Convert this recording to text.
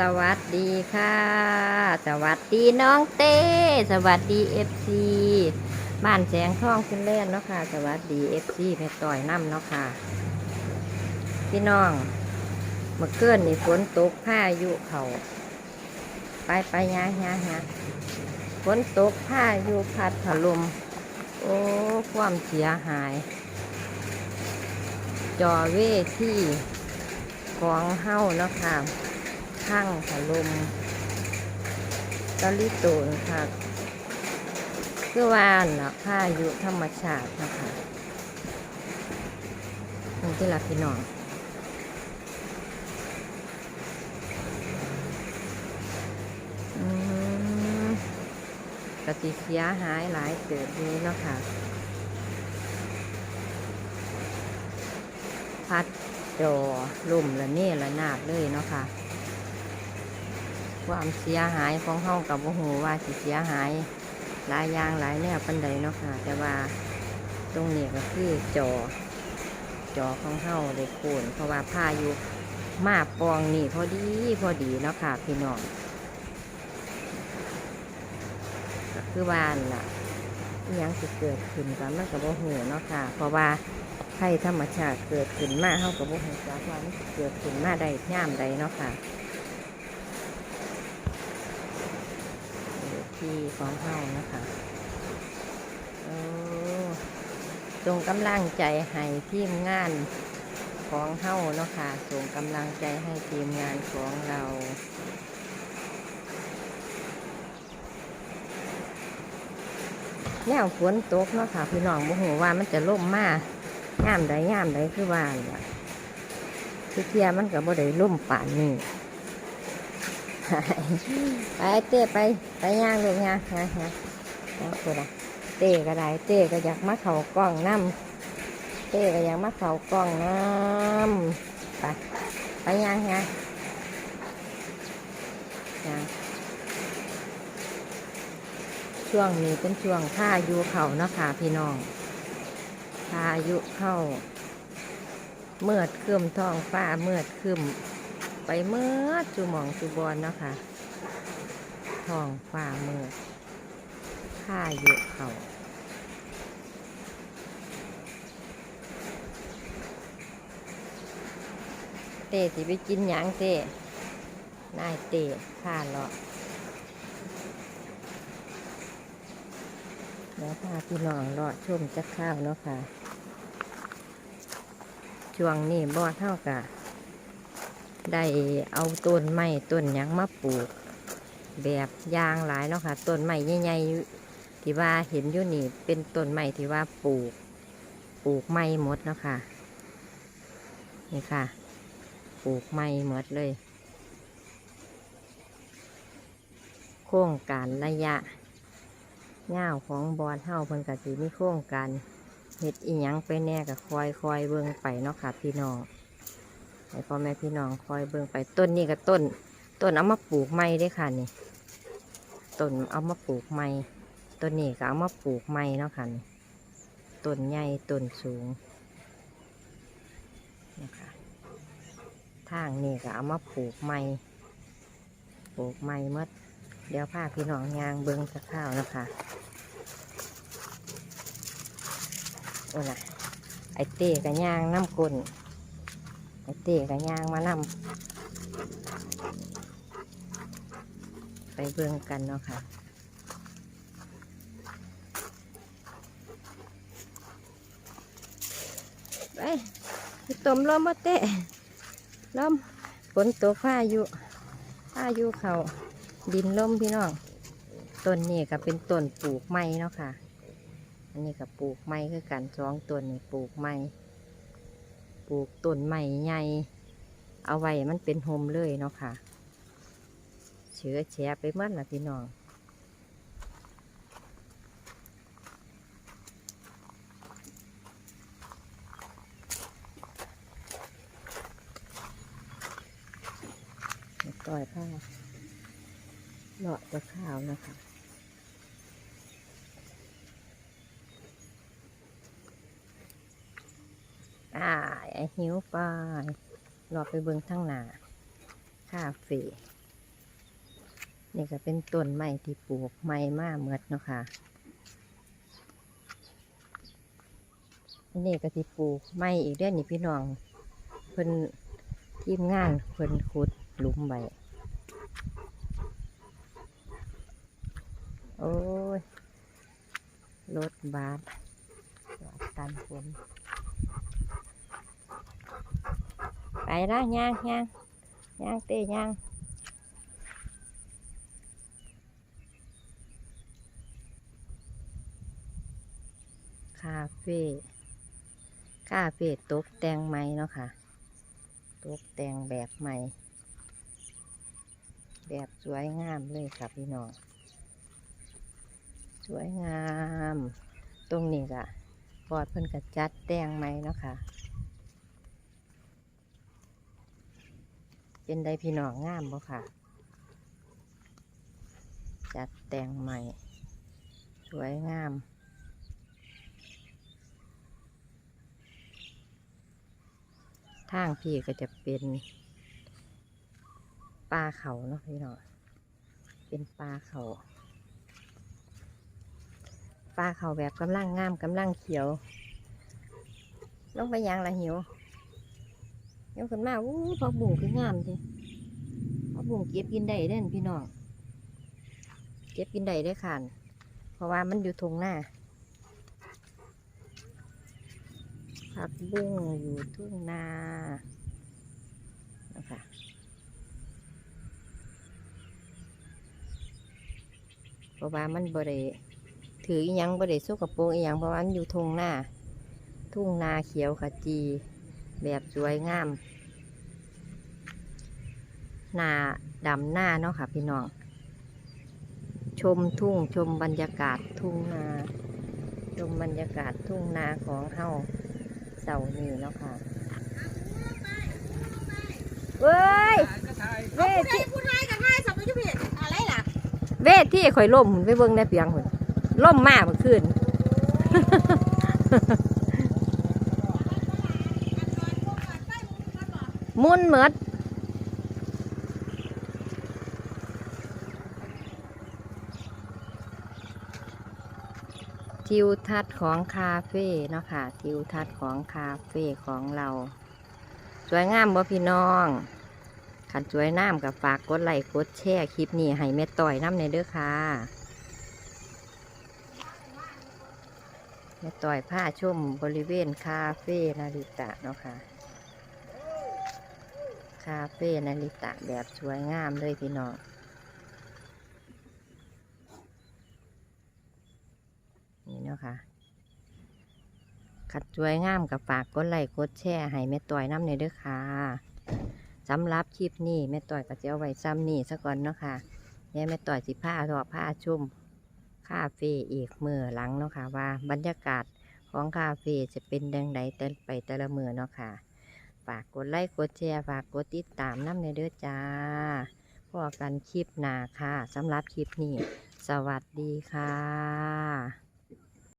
สวัสดีค่ะ สวัสดีน้องเต้ สวัสดีเอฟซีบ้านแสงทองขึ้นเล่นเนาะค่ะ สวัสดีเอฟซีแม่ต่อยน้ำเนาะค่ะ พี่น้องเมื่อเกินนี่ฝนตกพายุเขาไปไปยาฮะฮะฝนตกพายุพัดถล่มโอ้ความเสียหาย จอเวที่ของเฮ้าเนาะค่ะ ข้างถล่มตะลิโตนค่ะคือว่าน่ะพายุธรรมชาตินะคะนี่ที่รักพี่น้องอืมกติเสียหายหลายเกิดนี้เนาะค่ะ พัดจอลุ่มละเน่ละนาดเลยเนาะค่ะ ความเสียหายของเฮากับโอ้โหว่าสิเสียหาย หลายอย่างหลายแนวปันใดเนาะค่ะ แต่ว่าตรงนี้ก็คือจอ จอของเฮาได้โคนเพราะว่าพาอยุมาปองนี่พอดีพอดีเนาะค่ะพี่น้องก็คือว่านนล่ะยังจะเกิดขึ้นกันมันกับโมโหเนาะค่ะ เพราะว่าภัยธรรมชาติเกิดขึ้นมาเฮากับโมโหจักว่ามันเกิดขึ้นมาได้ย่ามใดเนาะค่ะ ที่ของเฮานะคะโอ้ส่งกำลังใจให้ทีมงานของเฮาเนาะค่ะส่งกำลังใจให้ทีมงานของเราแนวฝนตกเนาะค่ะพี่น้องโมโหว่ามันจะล่มมาย่ามใดย่ามใดคือว่าคือเทียมันกับบ่ได้ล่มป่านนี่ ไปเต้ไปไปย่างลูกย่างฮะฮะนะคุณอะเต้ก็ได้เต้ก็อยากมาเข่ากล้องน้ำเต้ก็อยากมาเข่ากล้องน้ำไปไปย่างฮะย่างช่วงนี้เป็นช่วงพายุเข้าเนาะค่ะพี่น้องพายุเข้าเมื่อดคืมท้องฟ้าเมื่อดคืม ไปเมื่อดจูหมองจูบอลเนาะค่ะทองฟ้ามือดพาเยุเขาเต้สิไปกินหยังเต้นายเต้ข้าเลาะแล้วพาพี่น้องรอดชมจะข้าวเนาะค่ะช่วงนี้บ่อเท่ากับ ได้เอาต้นไม้ต้นยังมาปลูก แบบยางหลายเนาะค่ะต้นไม้ใหญ่ๆที่ว่าเห็นอยู่นี่เป็นต้นไม้ที่ว่าปลูก ปลูกไม้หมดเนาะค่ะนี่ค่ะ ปลูกไม้หมดเลย โครงการระยะเงาวของบอลเฮาเพิ่นก็สิมีโครงการเฮ็ดอีหยังไปแน่ก็คอยคอยเบิ่งไปเนาะค่ะพี่น้อง ให้พ่อแม่พี่น้องคอยเบิ่งไปต้นนี้ก็ต้น ต้นเอามาปลูกใหม่เด้ค่ะนี่ต้นเอามาปลูกใหม่ต้นนี้ก็เอามาปลูกใหม่เนาะค่ะนี่ต้นใหญ่ต้นสูงนะคะทางนี้ก็เอามาปลูกใหม่ปลูกใหม่เมื่อเดี๋ยวพาพี่น้องยางเบิ้งสักข้าวนะคะโอ้น่ะไอเต้กับยางน้ำกลน เต้กับยางมานำไปเบิ้งกันเนาะค่ะไปต้มลมบ่เต้ลมฝนตกพายุพายุเขาดินล่มพี่น้องต้นนี้ก็เป็นต้นปลูกไม้เนาะค่ะ อันนี้ก็ปลูกไม้คือกันสองต้นนี่ปลูกไม้ ปลูกต้นไม้ใหญ่เอาไว้มันเป็นโฮมเลยเนาะค่ะ เชื้อแฉะไปหมดละพี่น้องต่อยผ้าเลาะจะข้าวนะคะ อ่าไอหิวไปรอไปเบิ่งทั้งหนาคาเฟ่นี่ก็เป็นต้นไม้ที่ปลูกไม้มาเมดเนาะค่ะนนี้ก็ที่ปลูกไม้อีกเด้อนนี่พี่น้องเพิ่นทีมงานเพิ่นขุดหลุมไว้โอ้ย รถบัสตันฝน ไปละย่างย่างย่างเตะย่างคาเฟ่คาเฟ่ตกแต่งใหม่เนาะค่ะ ตกแต่งแบบใหม่ แบบสวยงามเลยค่ะพี่น้อง สวยงาม ตรงนี้ก็บอดเพิ่นก็จัดแต่งใหม่เนาะค่ะ เป็นไดพี่น้องงามบ่ค่ะ จัดแต่งใหม่ สวยงาม ทางพี่ก็จะเป็นปลาเขาเนาะพี่น้องเป็นปลาเขาปลาเขาแบบกำลังงามกำลังเขียวลงไปยางละหิว ยวขึ้นมาอู้พอบุ่งคืองามทีพอบุ่งเก็บกินได้เด่นพี่น้องเก็บกินได้ได้อค่ะเพราะว่ามันอยู่ทงหน้าผักบุ้งอยู่ทุ่งนานะคะเพราะว่ามันบริถืออหยังบริสุกระโปรงอหยังเพราะว่ามันอยู่ทุ่งนาทุ่งนาเขียวขจี แบบสวยงาม หนาดำหน้าเนาะค่ะพี่น้อง ชมทุ่งชมบรรยากาศทุ่งนา ชมบรรยากาศทุ่งนาของเฮาเสาร์นี้เนาะค่ะเว้ยเวทีผู้ใดกับให้สมมติผิดอะไรล่ะ เวทีข่อยล่มไปเบิ่งในเปียงหุ่นล่มมากเมื่อคืน มุ่นเมดทิวทัศน์ของคาเฟ่เนาะค่ะทิวทัศน์ของคาเฟ่ของเรา สวยงามบ่พี่น้องขันสวยน้ำกับฝากกดไลค์กดแชร์คลิปนี้ให้แม่ต่อยน้ำในเด้อค่ะแม่ต่อยผ้าชุ่มบริเวณคาเฟ่นาริตะเนาะค่ะาเฟ่นาริตะแบบสวยงามเลยพี่น้องนี่เนาะค่ะขัดสวยงามกับฝากกดไลค์กดแชร์ให้แม่ต่อยน้ำในเด้อค่ะสำหรับคลิปนี้แม่ต่อยก็จะเอาไว้ซ้ำนี่ซะก่อนเนาะค่ะแม่แม่ต่อยสิผ้ารอผ้าชุ่มคาเฟ่อีกมือหลังเนาะค่ะว่าบรรยากาศของคาเฟ่จะเป็นดังใดแต่ไปแต่ละมือเนาะค่ะ ฝากกดไลค์กดแชร์ฝากกดติดตามน้ำในเด้อจ้าพอกันคลิปหนาค่ะสำหรับคลิปนี้ สวัสดีค่ะ